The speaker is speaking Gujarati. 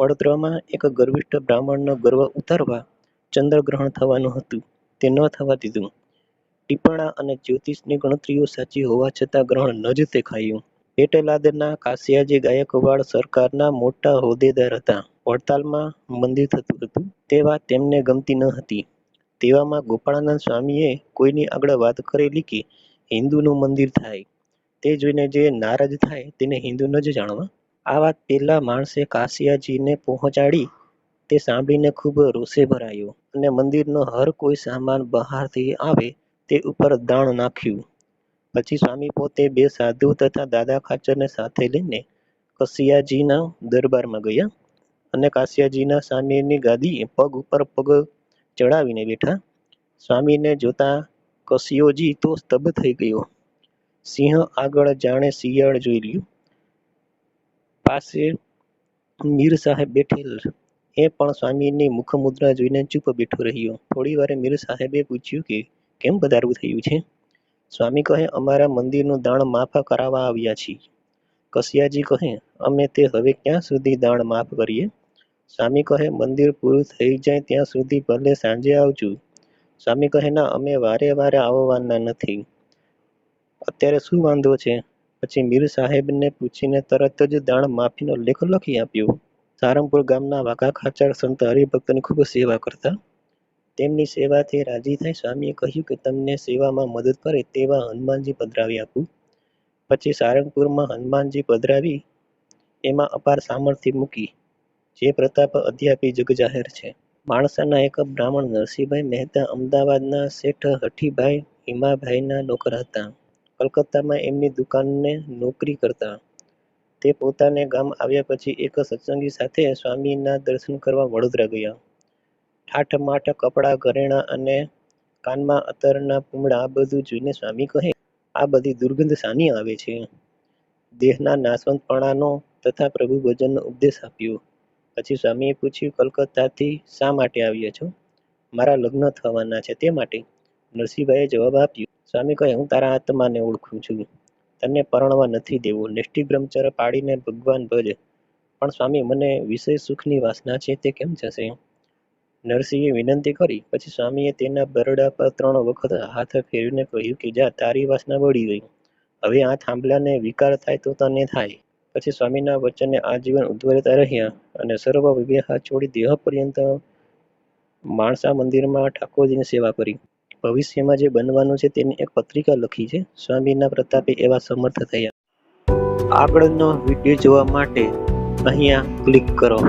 વડોદરામાં એક ગર્વિષ્ઠ બ્રાહ્મણનો ગર્વ ઉતારવા ચંદ્રગ્રહણ થવાનું હતું. તે ન થવા દીધું. ટીપણા અને જ્યોતિષની ગણતરીઓ સાચી હોવા છતાં ગ્રહણ ન જ દેખાયું પેટલાદના કાશિયાજી ગાયકવાડ સરકારના મોટા હોદ્દેદાર હતા. વડતાલમાં મંદિર થતું હતું. તે વાત તેમને ગમતી ન હતી. તેવામાં ગોપાળાનંદ સ્વામીએ કોઈની આગળ વાત કરેલી કે હિન્દુનું મંદિર થાય. તે જોઈને જે નારાજ થાય તેને હિન્દુ ન જ જાણવા આ વાત પેલા માણસે કાશિયાજીને પહોંચાડી તે સાંભળીને ખૂબ રોષે ભરાયો અને મંદિરનો હર કોઈ સામાન બહારથી આવે તે ઉપર દાણ નાખ્યું. પછી સ્વામી પોતે બે સાધુ તથા દાદા ખાચરને સાથે લઈને કશિયાજીના દરબારમાં ગયા અને કાશિયાજીના સામેની ગાદી પગ ઉપર પગ ચડાવીને બેઠા. સ્વામીને જોતા કશિયોજી તો સ્તબ્ધ થઈ ગયો. સિંહ આગળ જાણે શિયાળ જોઈ લ્યું પાસે મીર સાહેબ બેઠેલ. એ પણ સ્વામીની મુખમુદ્રા જોઈને ચૂપ બેઠો રહ્યો. થોડી વારે મીર સાહેબે પૂછ્યું કે, કેમ પધારવું થયું છે? સ્વામી કહે, અમારા મંદિરનું દાણ માફ કરાવવા આવ્યા છીએ. કસિયાજી કહે, અમે તે હવે ક્યાં સુધી દાણ માફ કરીએ? સ્વામી કહે, મંદિર પૂરું થઈ જાય ત્યાં સુધી ભલે સાંજે આવજો. સ્વામી કહે, ના, અમે વારે વારે આવવાના નથી. અત્યારે શું વાંધો છે? પછી મીર સાહેબને પૂછીને તરત જ દાણ માફીનો લેખ લખી આપ્યો. સારંગપુર ગામના વાઘા ખાચર સંત હરિભક્તની ખૂબ સેવા કરતા. તેમની સેવાથી રાજી થઈ સ્વામીએ કહ્યું કે તમને સેવામાં મદદ કરે તેવા હનુમાનજી પધરાવી આપું. પછી સારંગપુરમાં હનુમાનજી પધરાવી એમાં અપાર સામર્થ્ય મૂકી. જે પ્રતાપ અધ્યાપી જગજાહેર છે. માણસાના એક બ્રાહ્મણ નરસિંહભાઈ મહેતા અમદાવાદના શેઠ હઠીભાઈ હિમાભાઈના નોકર હતા. કલકત્તામાં એમની દુકાનને નોકરી કરતા. તે પોતાને ગામ આવ્યા પછી એક સત્સંગી સાથે સ્વામીના દર્શન કરવા વડોદરા ગયા. ઠાઠમાઠ, કપડાં, ઘરેણાં અને કાનમાં અતરના પૂમડા આ બધું જોઈને સ્વામી કહે, આ બધી દુર્ગંધ સાની આવે છે? દેહના નાશવંતપણાનો તથા પ્રભુ ભજનનો ઉપદેશ આપ્યો. પછી સ્વામીએ પૂછ્યું, કલકત્તાથી શા માટે આવ્યા છો? મારા લગ્ન થવાના છે તે માટે. નરસિંહભાઈએ જવાબ આપ્યો સ્વામી કહે હું તારા આત્માને ઓળખું છું. તને પરણવા નથી દેવું. નિષ્ઠિ બ્રહ્મચર્ય પાડીને ભગવાન ભજે. પણ સ્વામી, મને વિષય સુખની વાસના છે તે કેમ જશે નરસિંહે વિનંતી કરી. પછી સ્વામીએ તેના બરડા પર ત્રણ વખત હાથ ફેરવીને કહ્યું કે, જા, તારી વાસના બળી ગઈ. હવે આ થાંભલાને વિકાર થાય તો તને થાય. પછી સ્વામીના વચનને આજીવન ઉદ્વરતા રહ્યા અને સર્વ વિવેહ છોડી દેહ પર્યંત માણસા મંદિરમાં ઠાકોરજીની સેવા કરી. ભવિષ્યમાં જે બનવાનું છે તેની એક પત્રિકા લખી છે. સ્વામીના પ્રતાપે એવા સમર્થ થયા. આગળનો વીડિયો જોવા માટે અહીંયા ક્લિક કરો.